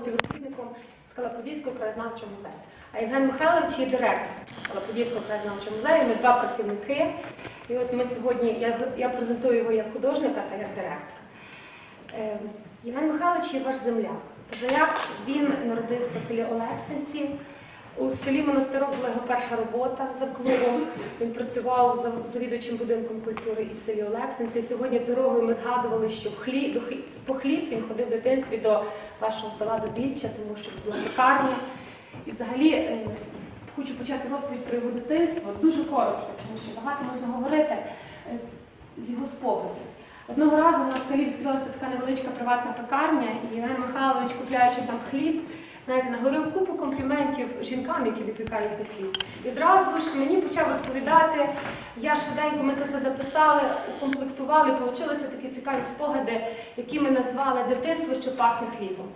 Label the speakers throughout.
Speaker 1: співробітником Скалаподільського краєзнавчого музею. А Євген Михайлович є директор Скалаподільського краєзнавчого музею. Ми два працівники. І ось ми сьогодні, я, я презентую його як художника та як директора. Е, Євген Михайлович є ваш земляк. Земляк він народився в селі Олексинці. У селі Монастирок була його перша робота за клубом. Він працював за завідувачем будинком культури і в селі Олексинці. Сьогодні дорогою ми згадували, що в хліб, до хліб, по хліб він ходив в дитинстві до вашого села до Більча, тому що була пекарня. І взагалі е, хочу почати розповідь про його дитинство дуже коротко, тому що багато можна говорити е, з його спогадів. Одного разу у нас в селі відкрилася така невеличка приватна пекарня, і Євген Михайлович, купляючи там хліб, знаєте, наговорив купу компліментів жінкам, які випікають цей хліб. І зразу ж мені почав розповідати, я швиденько ми це все записали, укомплектували, получилися такі цікаві спогади, які ми назвали дитинство, що пахне хлібом.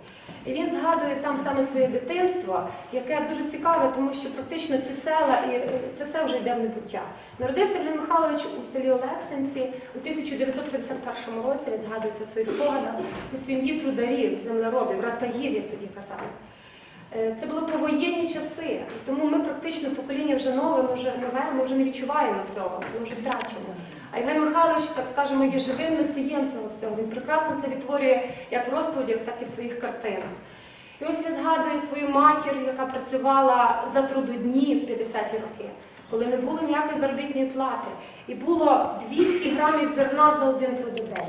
Speaker 1: І він згадує там саме своє дитинство, яке дуже цікаве, тому що практично ці села і е, це все вже йде в небуття. Народився Євген Михайлович у селі Олексинці у 1951 році. Він згадується в своїх спогадах у сім'ї трударів, землеробів, ратаїв, як тоді казали. Е, Це були повоєнні часи, тому ми практично покоління вже нове, ми вже нове, ми вже не відчуваємо цього, ми вже втрачено. А Євген Михайлович, так скажемо, є живим носієм цього всього. Він прекрасно це відтворює як в розповідях, так і в своїх картинах. І ось він згадує свою матір, яка працювала за трудодні в 50-ті роки, коли не було ніякої заробітної плати. І було 200 грамів зерна за один трудодень.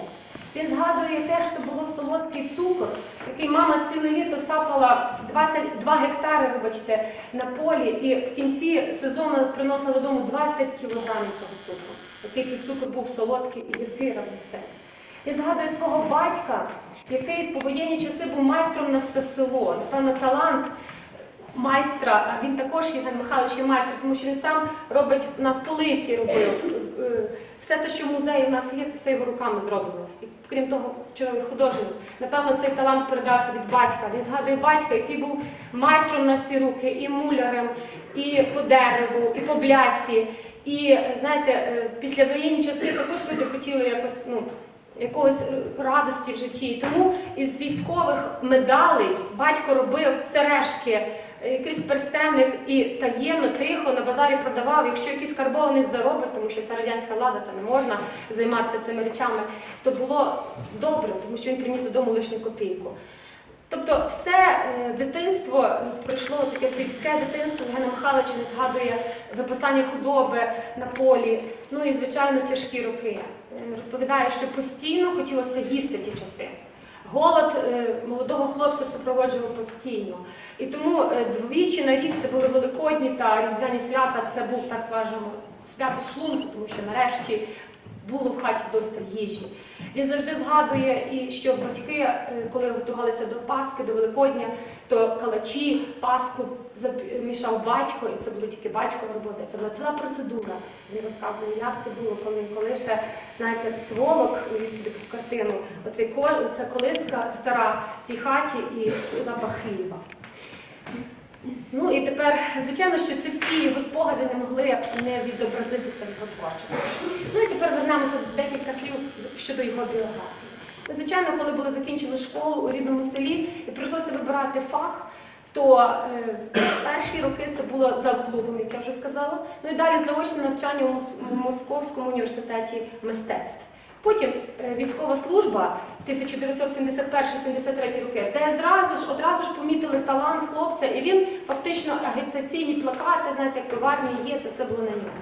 Speaker 1: Він згадує те, що було солодкий цукор, який мама ціле літо сапала 22 гектари, вибачте, на полі, і в кінці сезону приносила додому 20 кілограмів цього цукру. Цей цукор був солодкий і гіркий разом Я згадую свого батька, який в повоєнні часи був майстром на все село. Напевно, талант майстра, він також Євген Михайлович є майстер, тому що він сам робить у нас полиці робив. Е, Все те, що в музеї в нас є, це все його руками зроблено. І крім того, чоловік художник. Напевно, цей талант передався від батька. Він згадує батька, який був майстром на всі руки, і мулярем, і по дереву, і по блясі. І знаєте, е, після воєнні часи також люди хотіли якось ну, якогось радості в житті. Тому із військових медалей батько робив сережки, е, якийсь перстенник і таємно, тихо на базарі продавав. Якщо якийсь карбованець заробить, тому що це радянська влада, це не можна займатися цими речами, то було добре, тому що він приніс додому лишню копійку. Тобто все е, дитинство е, пройшло таке сільське дитинство. Євгена Михайловича не згадує виписання худоби на полі, ну і звичайно тяжкі роки. Е, Розповідає, що постійно хотілося їсти ті часи. Голод е, молодого хлопця супроводжував постійно. І тому е, двічі на рік це були великодні та різдвяні свята. Це був так скажемо свято шлунку, тому що нарешті було в хаті досталь їжі. Він завжди згадує, що батьки, е, коли готувалися до Пасхи, до Великодня, то калачі, Пасху зап- мішав батько, і це була тільки батькова робота. Це була ціла процедура. Він розказує, як це було, коли, коли ще знаєте, сволок, таку картину, оцей кол- ця колиска стара в цій хаті і запах хліба. Ну і тепер, звичайно, що ці всі його спогади не могли не відобразитися в його творчості. Ну і тепер вернемося декілька слів щодо його біографії. Ну, Звичайно, коли було закінчено школу у рідному селі і прийшлося вибирати фах, то е, перші роки це було за клубом, як я вже сказала. Ну і далі заочне навчання у Московському університеті мистецтв. Потім е, військова служба 1971-73 роки, де зразу ж одразу ж помітили талант хлопця, і він фактично агітаційні плакати, знаєте, як в є, це все було на ньому.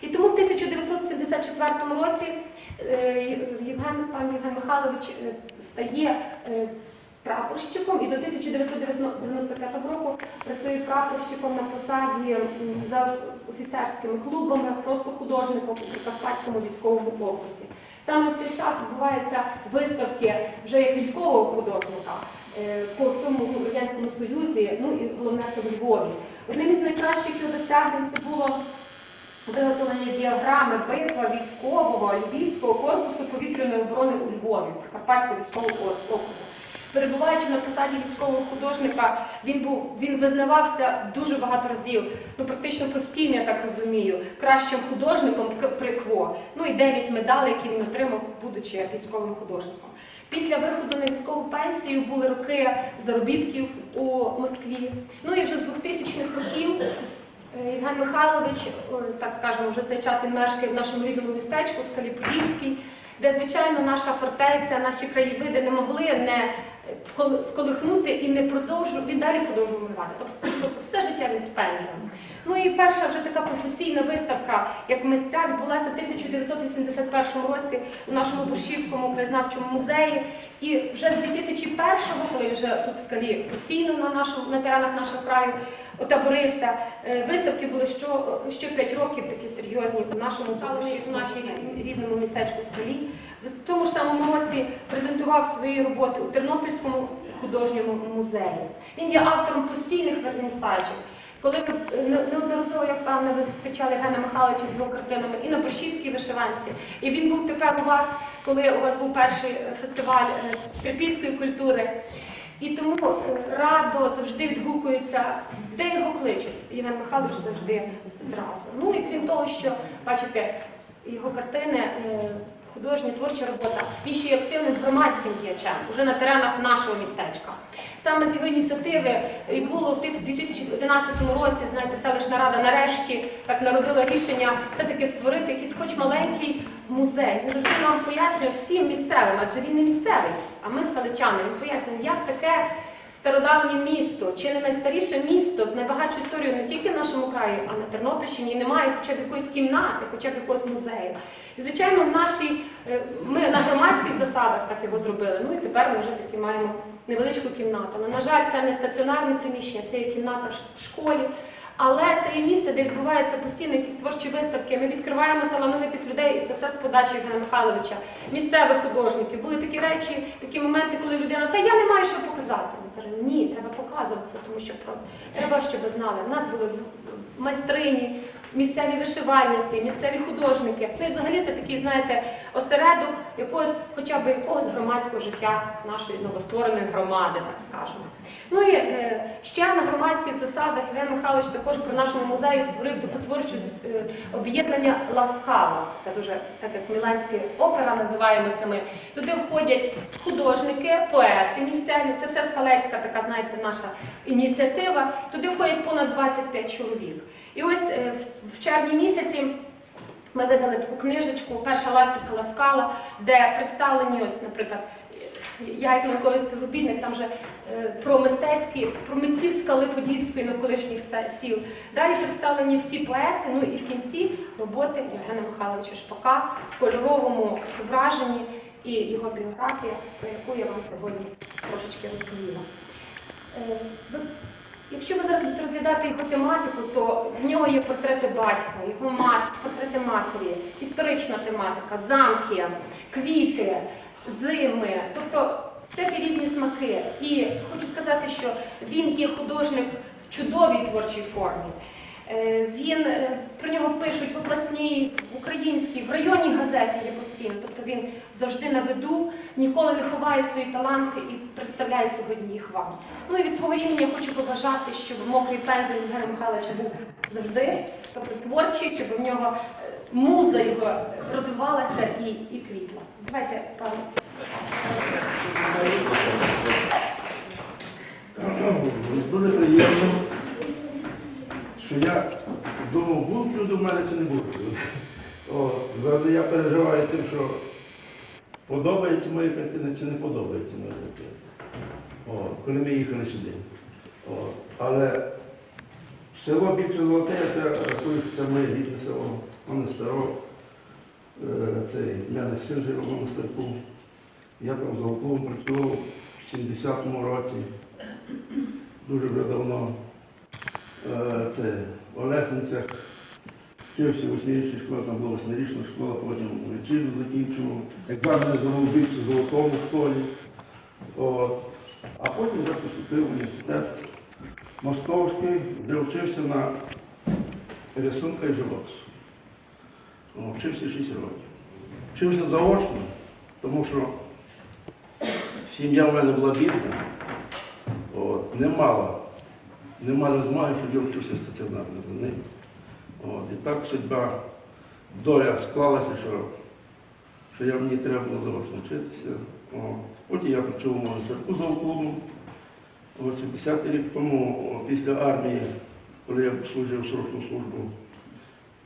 Speaker 1: І тому в 1974 році е, Євген, пан Євген Михайлович е, стає прапорщиком і до 1995 року працює прапорщиком на посаді за офіцерськими клубами, просто художником у Прикарпатському військовому окрузі. Саме в цей час відбуваються виставки вже як військового художника е, по всьому Радянському Союзі, ну і головне це в Львові. Одним із найкращих його досягнень це було виготовлення діаграми битва військового Львівського корпусу повітряної оборони у Львові, Карпатського військового округу. Перебуваючи на посаді військового художника, він був він визнавався дуже багато разів, ну практично постійно, я так розумію, кращим художником к- при КВО. Ну і 9 медалей, які він отримав, будучи військовим художником. Після виходу на військову пенсію були роки заробітків у Москві. Ну і вже з 2000-х років е, Євген Михайлович, так скажемо, вже цей час він мешкає в нашому рідному містечку Скалі Подільській, де, звичайно, наша фортеця, наші краєвиди не могли не сколихнути і не продовжу, він далі продовжував малювати. Тобто, все життя він з пензлем. Ну і перша вже така професійна виставка, як митця, відбулася в 1981 році у нашому Борщівському краєзнавчому музеї. І вже з 2001-го, коли вже тут в скалі постійно на нашому на теренах нашого краю отаборився, е, виставки були що, що 5 років такі серйозні у нашому Борщівську, в нашій рідному містечку скалі. В тому ж самому році презентував свої роботи у Тернопільському художньому музеї. Він є автором постійних вернісажів. Коли ви е, неодноразово, як певне, ви зустрічали Євгена Михайловича з його картинами і на Борщівській вишиванці. І він був тепер у вас, коли у вас був перший е, фестиваль е, трипільської культури. І тому радо завжди відгукується, де його кличуть. Євген Михайлович завжди зразу. Ну і крім того, що бачите, його картини. Художня творча робота, він ще є активним громадським діячем уже на теренах нашого містечка. Саме з його ініціативи і було в 2011 році, знаєте, селищна рада нарешті так народила рішення все-таки створити якийсь хоч маленький музей. Він завжди нам пояснює всім місцевим, адже він не місцевий, а ми скаличани. Він пояснює, як таке стародавнє місто, чи не найстаріше місто, найбагатшу історію не тільки в нашому краї, а на Тернопільщині, і немає хоча б якоїсь кімнати, хоча б якогось музею. І, звичайно, в нашій, е, ми на громадських засадах так його зробили. Ну і тепер ми вже таки маємо невеличку кімнату. Але, на жаль, це не стаціонарне приміщення, це є кімната в школі. Але це є місце, де відбуваються постійно якісь творчі виставки. Ми відкриваємо талановитих людей, і це все з подачі Євгена Михайловича, місцевих художників. Були такі речі, такі моменти, коли людина, та я не маю що показати. Ми кажемо, ні, треба показувати це, тому що треба, щоб знали. У нас були майстрині, місцеві вишивальниці, місцеві художники. Ну і взагалі це такий, знаєте, осередок якогось, хоча б якогось громадського життя нашої новоствореної громади, так скажемо. Ну і е, ще на громадських засадах Євген Михайлович також при нашому музеї створив творчу е, об'єднання Ласкава. Це дуже так як Міланська опера називаємося ми. Туди входять художники, поети місцеві. Це все скалецька така, знаєте, наша ініціатива. Туди входять понад 25 чоловік. І ось е, в червні місяці. Ми видали таку книжечку Перша ластівка ласкала, де представлені, ось, наприклад, я як науковий там вже е, про мистецькі, про митців скали Подільської навколишніх сіл. Далі представлені всі поети, ну і в кінці роботи Євгена Михайловича Шпака в кольоровому зображенні і його біографія, про яку я вам сьогодні трошечки розповіла. Е, Якщо ви зараз будете розглядати його тематику, то в нього є портрети батька, його мат, портрети матері, історична тематика, замки, квіти, зими, тобто всякі різні смаки. І хочу сказати, що він є художник в чудовій творчій формі. Е, Він е, про нього пишуть в обласній, в українській, в районній газеті є постійно. Тобто він завжди на виду, ніколи не ховає свої таланти і представляє сьогодні їх вам. Ну і від свого імені я хочу побажати, щоб мокрий пензель Євгена Михайловича був завжди, тобто творчий, щоб в нього е, муза його розвивалася і, і квітла. Давайте пане.
Speaker 2: Дуже приємно, що я думав, будуть люди в мене чи не будуть. О, завжди я переживаю тим, що подобається моя картина чи не подобається моя картина. О, коли ми їхали сюди. О, але село більше золоте, я це рахую, що це моє рідне село, монастиро. Е, Це в мене син жив у монастирку. Я там з Голковом працював в 70-му році дуже вже давно. Е, Це в Олесенцях. Вчився в восьмирічній школі, там була восьмирічна школа, потім вечірню закінчував. Екзамени здавав більше в золотому школі. От. А потім вже поступив в університет Московський, де вчився на рисунка і живопису. О, Вчився 6 років. Вчився заочно, тому що сім'я в мене була бідна, от, не мала. Не мала змоги, щоб я вчився стаціонарно за ним. От, і так судьба, доля склалася, що, що я мені треба було заочно вчитися. От. Потім я почув у церкву за клубом. 80-й рік тому, після армії, коли я служив срочну службу,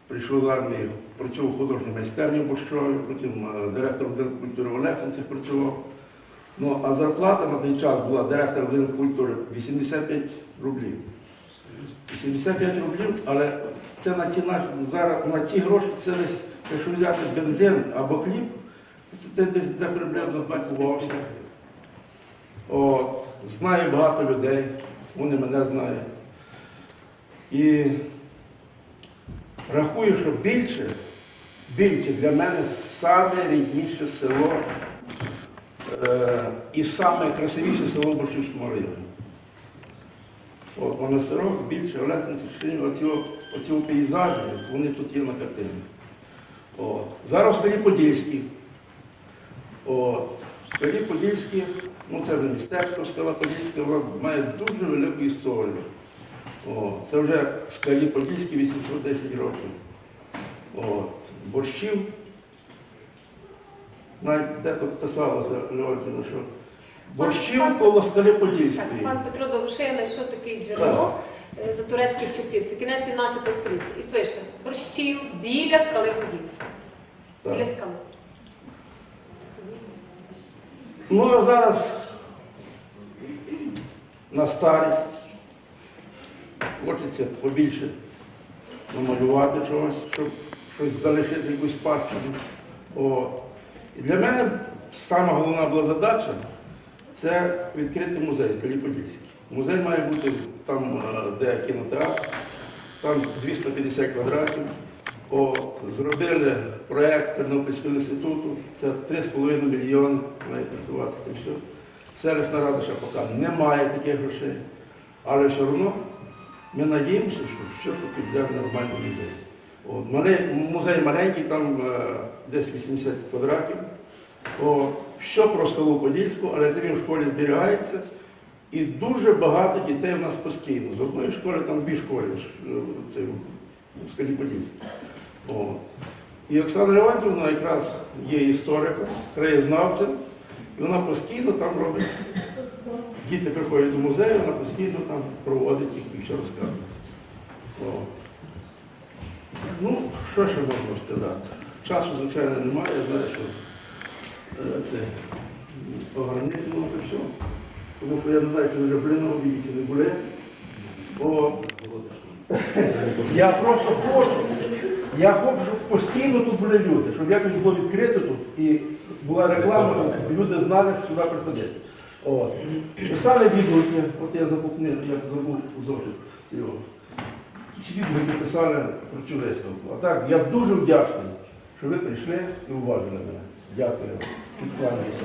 Speaker 2: прийшов з армії, працював в художній майстерні в Борщові, потім е, директором культури в Олексанцях працював. Ну, а зарплата на той час була директора будинку культури 85 рублів. 85 рублів, але це на ці зараз на ці гроші це десь, якщо взяти бензин або хліб, це, десь буде приблизно 28. От, знаю багато людей, вони мене знають. І рахую, що більше, більше для мене саме рідніше село е, і саме красивіше село в Борщівському районі. От монастирок, більше, Олесниці, оці, пейзажі, вони тут є на картині. От. Зараз в Скалі Подільській. От. В Скалі Подільській, ну це вже містечко Скала Подільська, воно має дуже велику історію. От. Це вже Скалі Подільській 810 років. От. Борщів. Навіть де тут писалося, Леонтіна, що борщів коло Скалі
Speaker 1: Так,
Speaker 2: Подільської.
Speaker 1: пан Петро Довошея знайшов таке джерело е, за турецьких часів, це кінець 17 століття, і пише борщів біля скали Подільської. Біля скали.
Speaker 2: Ну а зараз на старість хочеться побільше намалювати чогось, щоб щось залишити якусь спадщину. І для мене сама головна була задача це відкрити музей Каліподільський. Музей має бути там, е, де кінотеатр, там 250 квадратів. От, зробили проєкт Тернопільського інституту, це 3,5 мільйони має коштуватися це все. Селищна рада ще поки не має таких грошей, але все одно ми надіємося, що все буде нормальний музей. От, музей маленький, там е, десь 80 квадратів. От, все про скалу Подільську, але це він в школі зберігається. І дуже багато дітей в нас постійно. З одної школи, там дві школи е, в скалі Подільській. І Оксана Леонтівна якраз є істориком, краєзнавцем, і вона постійно там робить. Діти приходять до музею, вона постійно там проводить їх і все розказує. Ну, що ще можна сказати? Часу, звичайно, немає, я знаю, що е, це ограничено це все. Тому що я не знаю, чи вже були на не були. Бо я просто хочу. Я хочу, щоб постійно тут були люди, щоб якось було відкрито тут і була реклама, щоб люди знали, що сюди приходити. Писали відгуки, от я забув книгу, я забув зошит цього. Якісь відгуки писали про цю виставку. А так, я дуже вдячний, що ви прийшли і уважили мене. Дякую. Підкланяюся.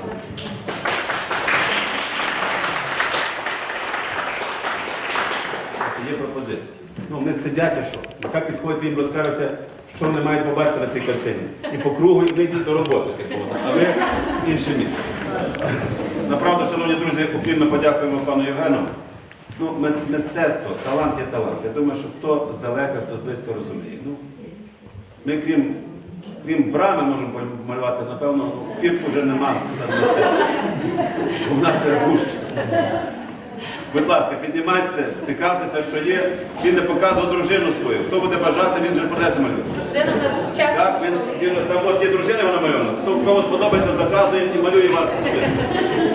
Speaker 3: Є пропозиція. Ну, вони сидять і що? Нехай підходять, ви їм розкажете, що вони мають побачити на цій картині. І по кругу і вийдіть до роботи, типу, а ви інше місце. Направду, шановні друзі, окрім подякуємо пану Євгену. Ну, мистецтво, талант є талант. Я думаю, що хто здалека, хто зблизька розуміє. Ну, ми крім, крім брами можемо малювати, напевно, фірку вже нема на мистецтво. Вона треба. Будь ласка, піднімайтеся, цікавтеся, що є. Він не показував дружину свою. Хто буде бажати, він.
Speaker 1: Вже нам час
Speaker 3: Так, він, він, там от є дружина його намальована. Хто кому сподобається, заказує і малює вас.